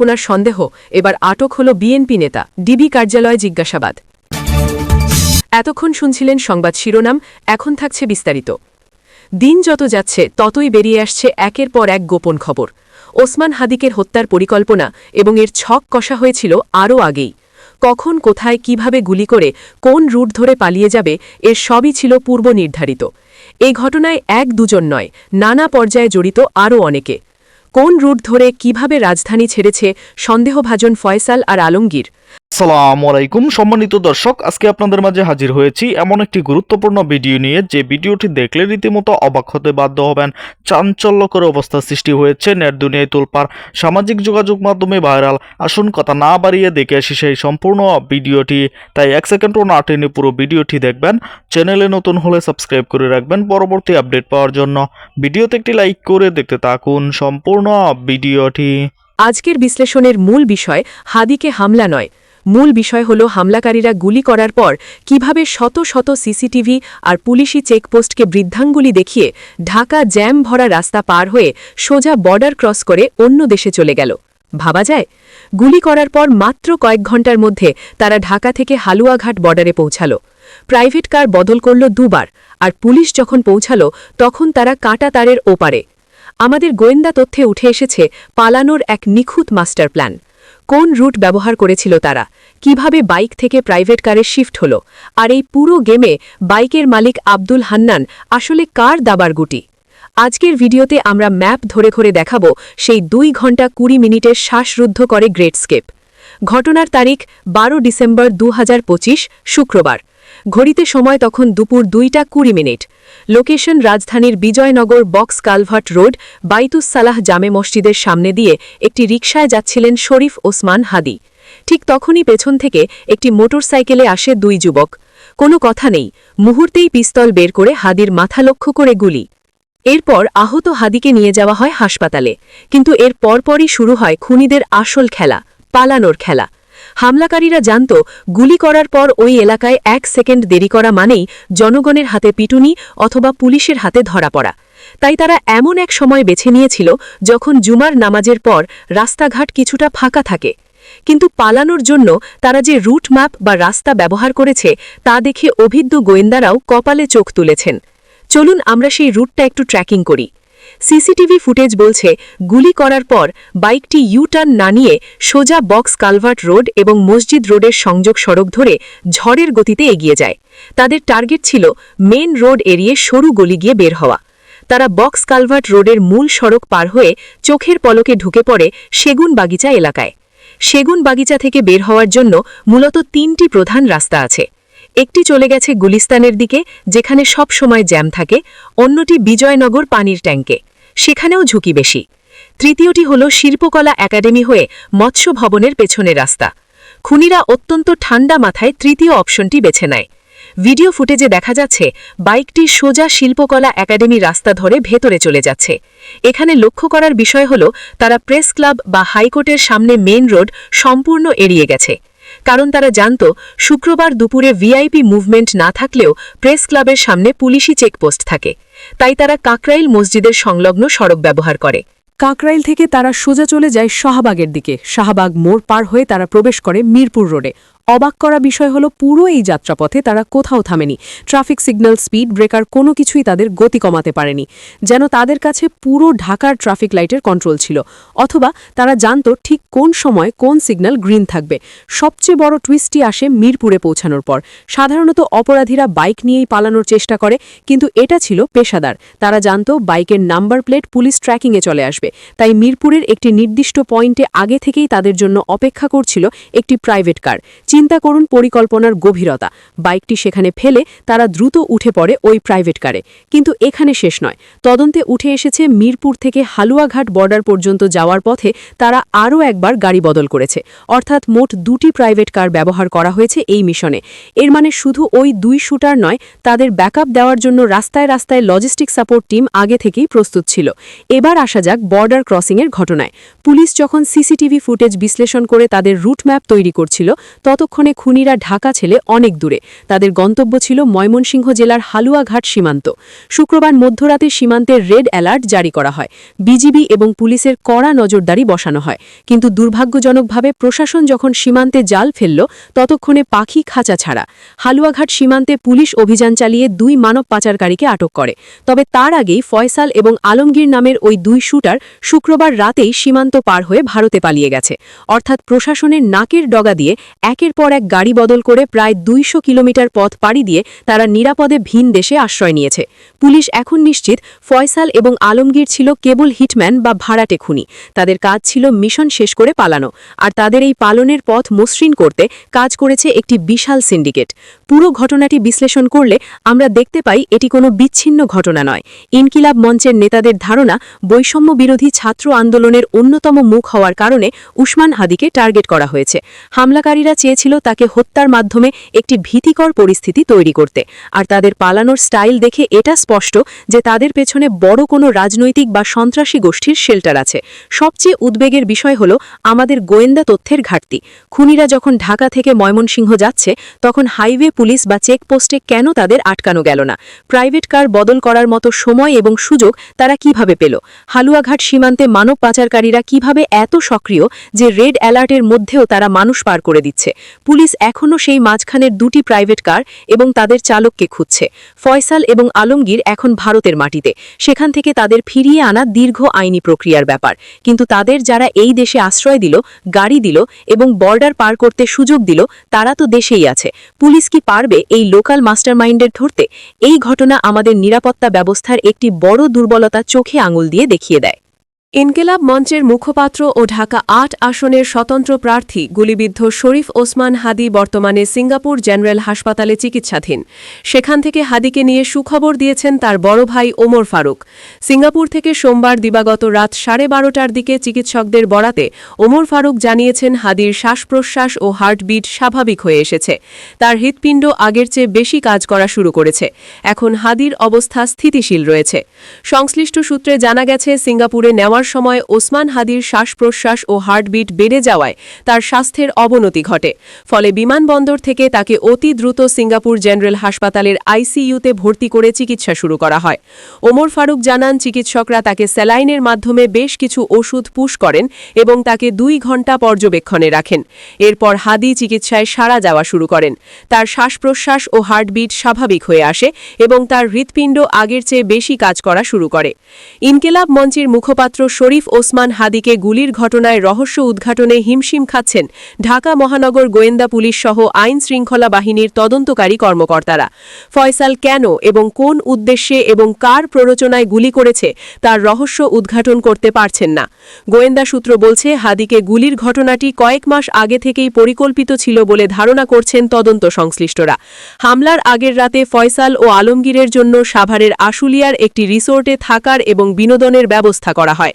পরিকল্পনার সন্দেহ। এবার আটক হল বিএনপি নেতা। ডিবি কার্যালয়ে জিজ্ঞাসাবাদ। এতক্ষণ শুনছিলেন সংবাদ শিরোনাম, এখন থাকছে বিস্তারিত। দিন যত যাচ্ছে, ততই বেরিয়ে আসছে একের পর এক গোপন খবর। ওসমান হাদিকের হত্যার পরিকল্পনা এবং এর ছক কষা হয়েছিল আরও আগেই। কখন, কোথায়, কীভাবে গুলি করে, কোন রুট ধরে পালিয়ে যাবে, এর সবই ছিল পূর্ব নির্ধারিত এই ঘটনায় এক দুজন নয়, নানা পর্যায়ে জড়িত আরও অনেকে। কোন রুট ধরে কীভাবে রাজধানী ছেড়েছে সন্দেহভাজন ফয়সাল আর আলমগীর? আসসালামু আলাইকুম। সম্মানিত দর্শক, আজকে আপনাদের মাঝে হাজির হয়েছি এমন একটি গুরুত্বপূর্ণ ভিডিও নিয়ে যে ভিডিওটি দেখলে রীতিমতো অবাক হতে বাধ্য হবেন। চাঞ্চল্যকর অবস্থা সৃষ্টি হয়েছে নেট দুনিয়ায় তোলপার সামাজিক যোগাযোগ মাধ্যমে ভাইরাল। আসুন, কথা না বাড়িয়ে দেখে আসি সেই সম্পূর্ণ ভিডিওটি। তাই এক সেকেন্ডও না টেনে পুরো ভিডিওটি দেখবেন। চ্যানেলে নতুন হলে সাবস্ক্রাইব করে রাখবেন পরবর্তী আপডেট পাওয়ার জন্য। ভিডিওতে একটি লাইক করে দেখতে থাকুন সম্পূর্ণ ভিডিওটি। আজকের বিশ্লেষণের মূল বিষয়, হাদিকে হামলা নয়। মূল বিষয় হল হামলাকারীরা গুলি করার পর কীভাবে শত শত সিসিটিভি আর পুলিশি চেকপোস্টকে বৃদ্ধাঙ্গুলি দেখিয়ে ঢাকা জ্যাম ভরা রাস্তা পার হয়ে সোজা বর্ডার ক্রস করে অন্য দেশে চলে গেল। ভাবা যায়, গুলি করার পর মাত্র কয়েক ঘণ্টার মধ্যে তারা ঢাকা থেকে হালুয়াঘাট বর্ডারে পৌঁছালো। প্রাইভেট কার বদল করল দুবার আর পুলিশ যখন পৌঁছালো তখন তারা কাঁটা তারের ওপারে। আমাদের গোয়েন্দা তথ্যে উঠে এসেছে, পালানোর এক নিখুঁত মাস্টার প্ল্যান। কোন রুট ব্যবহার করেছিল তারা? কীভাবে বাইক থেকে প্রাইভেট কারে শিফট হলো? আর এই পুরো গেমে বাইকের মালিক আব্দুল হান্নান আসলে কার দাবার গুটি? আজকের ভিডিওতে আমরা ম্যাপ ধরে ধরে দেখাব সেই দুই ঘণ্টা কুড়ি মিনিটের শ্বাসরুদ্ধ করে গ্রেটস্কেপ ঘটনার তারিখ বারো ডিসেম্বর দু হাজার পঁচিশ, শুক্রবার। ঘড়িতে সময় তখন দুপুর দুইটা কুড়ি মিনিট। লোকেশন রাজধানীর Bijoynagar box culvert road, Baitus Salah Jame মসজিদের সামনে দিয়ে একটি রিকশায় যাচ্ছিলেন শরীফ ওসমান হাদি। ঠিক তখনই পেছন থেকে একটি মোটরসাইকেলে আসে দুই যুবক। কোনো কথা নেই, মুহূর্তেই পিস্তল বের করে হাদির মাথা লক্ষ্য করে গুলি। এরপর আহত হাদিকে নিয়ে যাওয়া হয় হাসপাতালে। কিন্তু এর পরপরই শুরু হয় খুনিদের আসল খেলা, পালানোর খেলা। হামলাকারীরা জানত, গুলি করার পর ওই এলাকায় এক সেকেন্ড দেরি করা মানেই জনগণের হাতে পিটুনি অথবা পুলিশের হাতে ধরা পড়া। তাই তারা এমন এক সময় বেছে নিয়েছিল যখন জুমার নামাজের পর রাস্তাঘাট কিছুটা ফাঁকা থাকে। কিন্তু পালানোর জন্য তারা যে রুট ম্যাপ বা রাস্তা ব্যবহার করেছে, তা দেখে অভিজ্ঞ গোয়েন্দারাও কপালে চোখ তুলেছেন। চলুন আমরা সেই রুটটা একটু ট্র্যাকিং করি। সিসিটিভি ফুটেজ বলছে, গুলি করার পর বাইকটি ইউটার্ন না নিয়ে সোজা বক্স কালভার্ট রোড এবং মসজিদ রোডের সংযোগ সড়ক ধরে ঝড়ের গতিতে এগিয়ে যায়। তাদের টার্গেট ছিল মেন রোড এড়িয়ে সরু গলি গিয়ে বের হওয়া। তারা বক্স কালভার্ট রোডের মূল সড়ক পার হয়ে চোখের পলকে ঢুকে পড়ে সেগুন বাগিচা এলাকায়। সেগুন বাগিচা থেকে বের হওয়ার জন্য মূলত তিনটি প্রধান রাস্তা আছে। একটি চলে গেছে গুলিস্তানের দিকে, যেখানে সব সময় জ্যাম থাকে, অন্যটি বিজয়নগর পানির ট্যাঙ্কে সেখানেও ঝুঁকি বেশি। তৃতীয়টি হল শিল্পকলা একাডেমি হয়ে মৎস্য ভবনের পেছনের রাস্তা। খুনিরা অত্যন্ত ঠান্ডা মাথায় তৃতীয় অপশনটি বেছে নেয়। ভিডিও ফুটেজে দেখা যাচ্ছে, বাইকটি সোজা শিল্পকলা একাডেমি রাস্তা ধরে ভেতরে চলে যাচ্ছে। এখানে লক্ষ্য করার বিষয় হল, তারা প্রেস ক্লাব বা হাইকোর্টের সামনে মেন রোড সম্পূর্ণ এড়িয়ে গেছে। কারণ তারা জানত শুক্রবার দুপুরে ভিআইপি মুভমেন্ট না থাকলেও প্রেস ক্লাবের সামনে পুলিশি চেকপোস্ট থাকে। তাই তারা কাকরাইল মসজিদের সংলগ্ন সড়ক ব্যবহার করে। কাকরাইল থেকে তারা সোজা চলে যায় শাহবাগের দিকে। শাহবাগ মোড় পার হয়ে তারা প্রবেশ করে মিরপুর রোডে। অবাক করা বিষয় হলো পুরো এই যাত্রাপথে তারা কোথাও থামেনি। ট্রাফিক সিগন্যাল স্পিড, ব্রেকার কোনো কিছুই তাদের গতি কমাতে পারেনি। যেন তাদের কাছে পুরো ঢাকার ট্রাফিক লাইটের কন্ট্রোল ছিল। অথবা তারা জানত ঠিক কোন সময় কোন সিগন্যাল গ্রিন থাকবে। সবচেয়ে বড় টুইস্টটি আসে মিরপুরে পৌঁছানোর পর। সাধারণত অপরাধীরা বাইক নিয়েই পালানোর চেষ্টা করে, কিন্তু এটা ছিল পেশাদার। তারা জানত বাইকের নাম্বার প্লেট পুলিশ ট্র্যাকিংয়ে চলে আসবে। তাই মিরপুরের একটি নির্দিষ্ট পয়েন্টে আগে থেকেই তাদের জন্য অপেক্ষা করছিল একটি প্রাইভেট কার। চিন্তা করুন পরিকল্পনার গভীরতা। বাইকটি সেখানে ফেলে তারা দ্রুত উঠে পড়ে ওই প্রাইভেট কারে। কিন্তু এখানে শেষ নয়। তদন্তে উঠে এসেছে মিরপুর থেকে হালুয়াঘাট বর্ডার পর্যন্ত যাওয়ার পথে তারা আরও একবার গাড়ি বদল করেছে। অর্থাৎ মোট দুটি প্রাইভেট কার ব্যবহার করা হয়েছে এই মিশনে। এর মানে শুধু ওই দুই শুটার নয়, তাদের ব্যাকআপ দেওয়ার জন্য রাস্তায় রাস্তায় লজিস্টিক সাপোর্ট টিম আগে থেকেই প্রস্তুত ছিল। এবার আসা যাক বর্ডার ক্রসিংয়ের ঘটনায়। পুলিশ যখন সিসিটিভি ফুটেজ বিশ্লেষণ করে তাদের রুট ম্যাপ তৈরি করছিল, ততক্ষণ ততক্ষণে খুনিরা ঢাকা ছেলে অনেক দূরে। তাদের গন্তব্য ছিল ময়মনসিংহ জেলার হালুয়াঘাট সীমান্ত। শুক্রবার মধ্যরাতে সীমান্তের রেড অ্যালার্ট জারি করা হয়। বিজিবি এবং পুলিশের কড়া নজরদারি বসানো হয়। কিন্তু দুর্ভাগ্যজনকভাবে প্রশাসন যখন সীমান্তে জাল ফেলল, ততক্ষণে পাখি খাঁচা ছাড়া। হালুয়াঘাট সীমান্তে পুলিশ অভিযান চালিয়ে দুই মানব পাচারকারীকে আটক করে। তবে তার আগেই ফয়সাল এবং আলমগীর নামের ওই দুই শুটার শুক্রবার রাতেই সীমান্ত পার হয়ে ভারতে পালিয়ে গেছে। অর্থাৎ প্রশাসনের নাকের ডগা দিয়ে একের পর এক গাড়ি বদল করে প্রায় দুইশো কিলোমিটার পথ পাড়ি দিয়ে তারা নিরাপদে ভিন দেশে আশ্রয় নিয়েছে। পুলিশ এখন নিশ্চিত ফয়সাল এবং আলমগীর ছিল কেবল হিটম্যান বা ভাড়াটে খুনি। তাদের কাজ ছিল মিশন শেষ করে পালানো। আর তাদের এই পালনের পথ মসৃণ করতে কাজ করেছে একটি বিশাল সিন্ডিকেট। পুরো ঘটনাটি বিশ্লেষণ করলে আমরা দেখতে পাই এটি কোনো বিচ্ছিন্ন ঘটনা নয়। ইনকিলাব মঞ্চের নেতাদের ধারণা, বৈষম্য বিরোধী ছাত্র আন্দোলনের অন্যতম মুখ হওয়ার কারণে উসমান হাদিকে টার্গেট করা হয়েছে। হামলাকারীরা চেয়েছিল তাকে হত্যার মাধ্যমে একটি ভীতিকর পরিস্থিতি তৈরি করতে। আর তাদের পালানোর স্টাইল দেখে এটা স্পষ্ট যে তাদের পেছনে বড় কোনো রাজনৈতিক বা সন্ত্রাসী গোষ্ঠীর শেল্টার আছে। সবচেয়ে উদ্বেগের বিষয় হল আমাদের গোয়েন্দা তথ্যের ঘাটতি। খুনিরা যখন ঢাকা থেকে ময়মনসিংহ যাচ্ছে, তখন হাইওয়ে পুলিশ বা চেকপোস্টে কেন তাদের আটকানো গেল না? প্রাইভেট কার বদল করার মতো সময় এবং সুযোগ তারা কীভাবে পেল? হালুয়াঘাট সীমান্তে মানব পাচারকারীরা কীভাবে এত সক্রিয় যে রেড অ্যালার্টের মধ্যেও তারা মানুষ পার করে দিচ্ছে? পুলিশ এখনও সেই মাঝখানের দুটি প্রাইভেট কার এবং তাদের চালককে খুঁজছে। ফয়সাল এবং আলমগীর এখন ভারতের মাটিতে। সেখান থেকে তাদের ফিরিয়ে আনা দীর্ঘ আইনি প্রক্রিয়ার ব্যাপার। কিন্তু তাদের যারা এই দেশে আশ্রয় দিল, গাড়ি দিল এবং বর্ডার পার করতে সুযোগ দিল, তারা তো দেশেই আছে। পুলিশ কি পারবে এই লোকাল মাস্টারমাইন্ডের ধরতে? এই ঘটনা আমাদের নিরাপত্তা ব্যবস্থার একটি বড় দুর্বলতা চোখে আঙুল দিয়ে দেখিয়ে দেয়। ইনকেলাব মঞ্চের মুখপাত্র ও ঢাকা আট আসনের স্বতন্ত্র প্রার্থী গুলিবিদ্ধ শরীফ ওসমান হাদি বর্তমানে সিঙ্গাপুর জেনারেল হাসপাতালে চিকিৎসাধীন। সেখান থেকে হাদিকে নিয়ে সুখবর দিয়েছেন তার বড় ভাই ওমর ফারুক। সিঙ্গাপুর থেকে সোমবার দিবাগত রাত সাড়ে বারোটার দিকে চিকিৎসকদের বরাতে ওমর ফারুক জানিয়েছেন, হাদির শ্বাস প্রশ্বাস ও হার্টবিট স্বাভাবিক হয়ে এসেছে। তার হৃৎপিণ্ড আগের চেয়ে বেশি কাজ করা শুরু করেছে। এখন হাদির অবস্থা স্থিতিশীল রয়েছে। সংশ্লিষ্ট সূত্রে জানা গেছে, সিঙ্গাপুরে নেওয়ার সময় ওসমান হাদির শ্বাস প্রশ্বাস ও হার্টবিট বেড়ে যাওয়ায় তার স্বাস্থ্যের অবনতি ঘটে। ফলে বিমানবন্দর থেকে তাকে অতি দ্রুত সিঙ্গাপুর জেনারেল হাসপাতালের আইসিইউতে ভর্তি করে চিকিৎসা শুরু করা হয়। ওমর ফারুক জানান, চিকিৎসকরা তাকে স্যালাইনের মাধ্যমে বেশ কিছু ওষুধ পুশ করেন এবং তাকে দুই ঘণ্টা পর্যবেক্ষণে রাখেন। এরপর হাদি চিকিৎসায় সাড়া যাওয়া শুরু করেন। তার শ্বাস প্রশ্বাস ও হার্টবিট স্বাভাবিক হয়ে আসে এবং তার হৃৎপিণ্ড আগের চেয়ে বেশি কাজ করা শুরু করে। ইনকেলাব মঞ্চের মুখপাত্র শরীফ ওসমান হাদিকে গুলির ঘটনায় রহস্য উদ্ঘাটনে হিমশিম খাচ্ছেন ঢাকা মহানগর গোয়েন্দা পুলিশ সহ আইন শৃঙ্খলা বাহিনীর তদন্তকারী কর্মকর্তারা। ফয়সাল কেন এবং কোন উদ্দেশ্যে এবং কার প্ররোচনায় গুলি করেছে তার রহস্য উদ্ঘাটন করতে পারছেন না। গোয়েন্দা সূত্র বলছে, হাদিকে গুলির ঘটনাটি কয়েক মাস আগে থেকেই পরিকল্পিত ছিল বলে ধারণা করছেন তদন্ত সংশ্লিষ্টরা। হামলার আগের রাতে ফয়সাল ও আলমগীরের জন্য সাভারের আশুলিয়ার একটি রিসোর্টে থাকার এবং বিনোদনের ব্যবস্থা করা হয়।